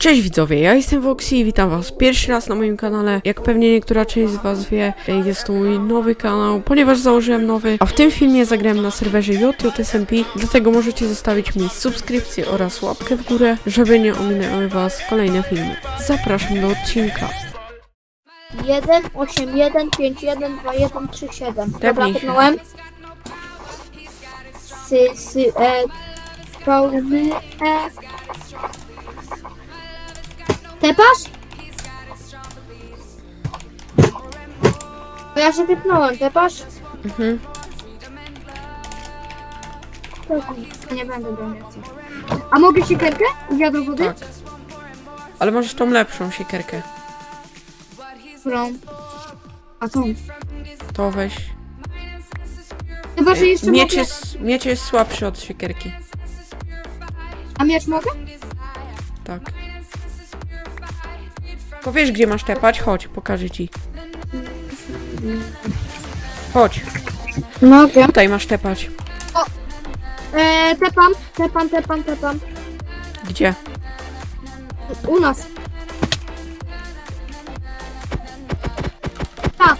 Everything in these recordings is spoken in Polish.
Cześć widzowie, ja jestem Voxy i witam was pierwszy raz na moim kanale. Jak pewnie niektóra część z was wie, jest to mój nowy kanał, ponieważ założyłem nowy, a w tym filmie zagrałem na serwerze JJSMP, dlatego możecie zostawić mi subskrypcję oraz łapkę w górę, żeby nie ominęły was kolejne filmy. Zapraszam do odcinka. 1, 8, 1, 5, 1, 2, 1, 3, 7. Dobra, Tepnij się. tepnąłem. Sy, sy, e, pełny, e. Tepasz? To ja się tepnąłem, tepasz? Mhm. Nie będę więcej. A mogę siekierkę? Wiadro wody? Tak. Ale masz tą lepszą siekierkę. Którą? A co? To weź. Chyba, że jeszcze Miecz mogę... jest, miecz jest słabszy od siekierki. A miecz mogę? Tak. Tylko wiesz gdzie masz tepać? Chodź, pokażę ci. Chodź, Mogę. tutaj masz tepać. E, tepam, tepam, tepam, tepam. Gdzie? U nas. Tak,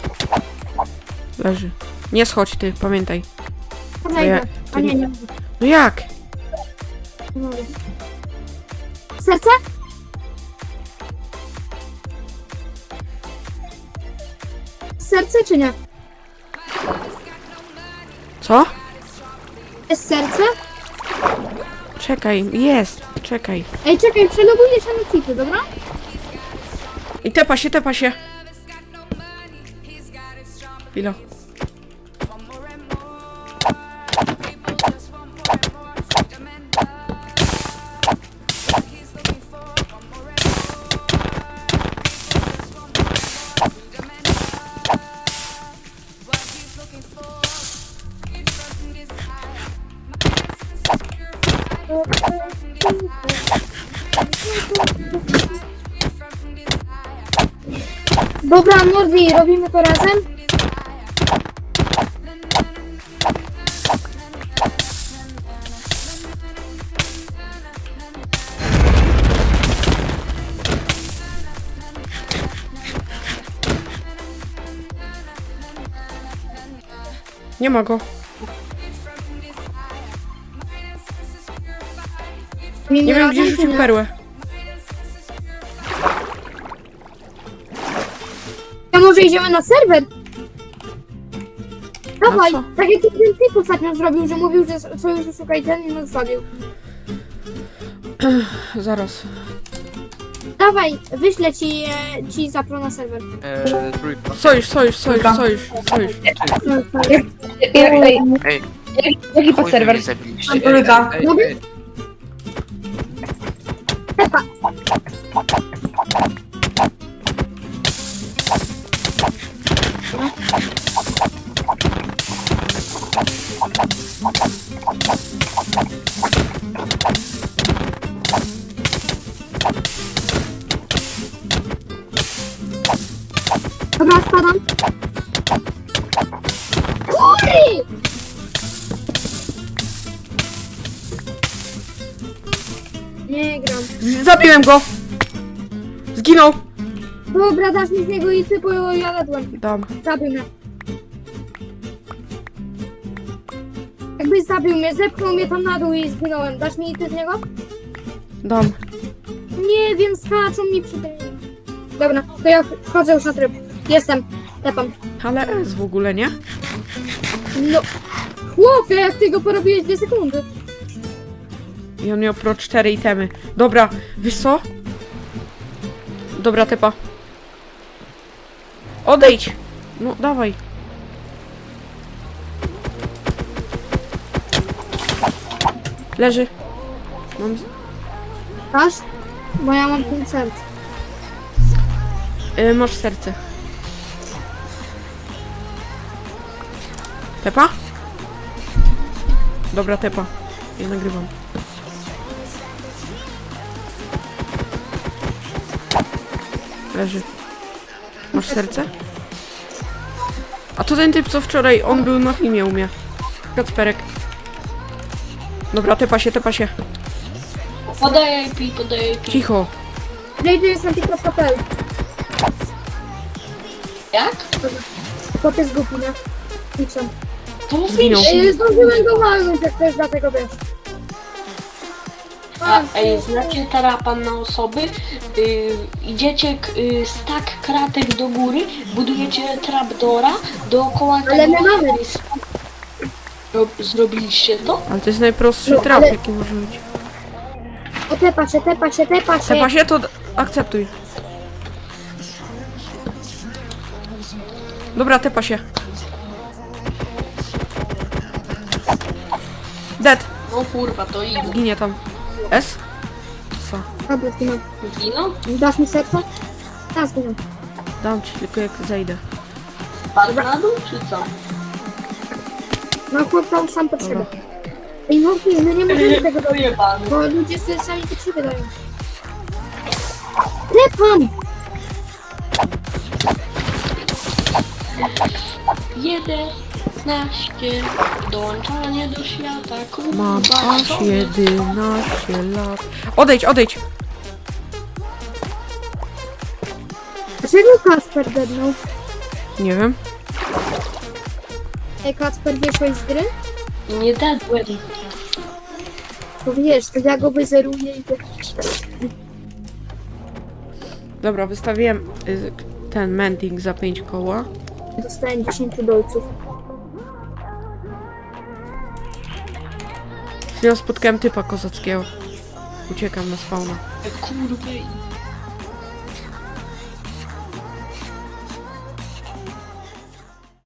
Leży. Nie schodź ty, pamiętaj. podejdę. A nie, nie. No jak? nie mogę. Serce? Serce czy nie? Co? Jest serce? Czekaj, jest. Czekaj. Ej, czekaj, przeloguję się na city, dobra? I tepa się, tepa się. Chwila. Dobra, Nordi, robimy to razem? Nie ma go. Nie wiem gdzie rzucił perłę. A może idziemy na serwer? Dawaj, co? tak jak ten typ ostatnio zrobił, że mówił, że sojuszu szukaj ten i nas zabił. Zaraz. Dawaj, wyślę ci, e, ci zapro na serwer. Eee, trójka. Sojusz, sojusz, sojusz, sojusz, sojusz. Ej, Ej, jaki to serwer? zabiliście. Trójka. Ej, ej, ej. Dobra, spadam. Kury! Nie gram. Z- Zabiłem go! Zginął! Dobra, dasz mi z niego i ty, bo ja ledłem. Dam. Mnie. Jakbyś zabił mnie, zepchnął mnie tam na dół i zginąłem. Dasz mi ty z niego? Dam. Nie wiem, skaczą mi przy tym. Dobra, to ja wchodzę już na tryb. Jestem. Tepam. Ale S w ogóle, nie? No. Chłopie, jak ty go porobiłeś dwie sekundy. I on miał pro 4 itemy. Dobra, wiesz co? Dobra, tepa. Odejdź! No, dawaj. Leży. Mam... z- Dasz? Bo ja mam pięć serc. Y, masz serce. Tepa? Dobra, tepa. Ja nagrywam. Leży. Masz serce? A to ten typ co wczoraj, on był na filmie u mnie. Kacperek. Dobra, tepa się, tepa się. Podaję IP, podaję IP. Cicho. JJ jest na TikTok.pl. Jak? Chłop jest głupi, nie? Liczę. To Zginął. wiesz. Ej, Zdążyłem go walnąć, jak coś dlatego wiesz. A, ej, znacie tarapan na osoby? Y, idziecie k- y, stack kratek do góry, budujecie trapdora dookoła Ale tego... my mamy. Ro- Zrobiliście to? Ale to jest najprostszy No, trap, ale- jaki może być. O, tepa się, tepa się, tepa się. Tepa się, to d- akceptuj. Dobra, tepa się. Dead. No kurwa, to i Zginie tam. S? Co? Dobra, zginął. Zginął? Dasz mi serce? Tak, zginął. Dam ci, tylko jak zejdę. Padł na dół, czy co? No chłop tam sam. Dobra. Ej, no nie, my nie możemy tego robić, Pojebany. bo ludzie sobie sami siebie dają. Tepam! Jedenaście, dołączanie do świata, kurwa. Mam aż co? 11 lat. Odejdź, odejdź! Dlaczego Kasper dednął? Nie wiem. Ej, Kasper, wyszłeś z gry? Nie dadłem. Bo wiesz, to ja go wyzeruję i... Dobra, wystawiłem y, ten mending za 5 koła. Dostałem 10 dolców. Chwilą spotkałem typa kozackiego. Uciekam na spawna. Kurwa,